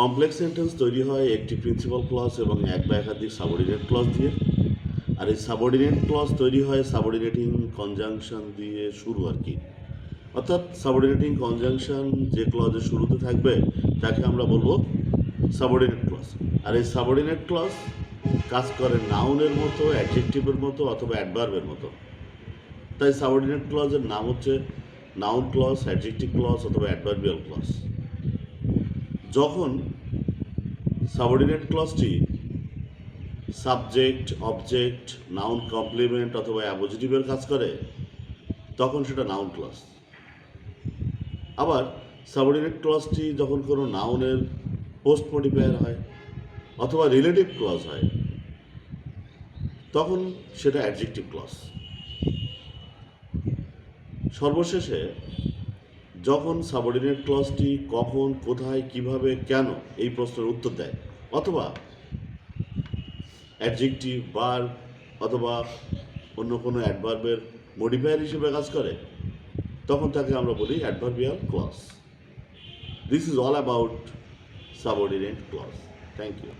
Complex sentence তৈরি হয় একটি প্রিন্সিপাল ক্লজ এবং এক বা একাধিক সাবঅর্ডিনেট ক্লজ দিয়ে। আর এই সাবঅর্ডিনেট ক্লজ তৈরি হয় সাবঅর্ডিনেটিং কনজাংশন দিয়ে শুরু আর কি। অর্থাৎ সাবঅর্ডিনেটিং কনজাংশন যে ক্লজের শুরুতে থাকবে, তাকে আমরা বলব সাবঅর্ডিনেট ক্লজ আর এই সাবঅর্ডিনেট ক্লজ কাজ করে নাউনের মতো অ্যাডজেক্টিভের মতো অথবা অ্যাডভার্বের মতো। তাই সাবঅর্ডিনেট ক্লজের নাম হচ্ছে নাউন ক্লজ অ্যাডজেক্টিভ ক্লজ অথবা অ্যাডভার্বিয়াল ক্লজ যখন সাবঅর্ডিনেট ক্লসটি সাবজেক্ট অবজেক্ট নাউন কমপ্লিমেন্ট অথবা অ্যাপোজিটিভের কাজ করে, তখন সেটা নাউন ক্লজ আবার সাবঅর্ডিনেট ক্লসটি যখন কোনো নাউনের পোস্ট মডিফায়ার হয় অথবা রিলেটিভ ক্লস হয়, তখন সেটা অ্যাডজেক্টিভ ক্লস সর্বশেষে যখন সাবঅর্ডিনেট ক্লজটি কখন, কোথায়, কীভাবে, কেন এই প্রশ্নের উত্তর দেয়, অথবা অ্যাডজেক্টিভ বার অথবা অন্য কোনো অ্যাডভার্বের মডিফায়ার হিসেবে কাজ করে, তখন তাকে আমরা বলি adverbial clause. This is all about subordinate clause. Thank you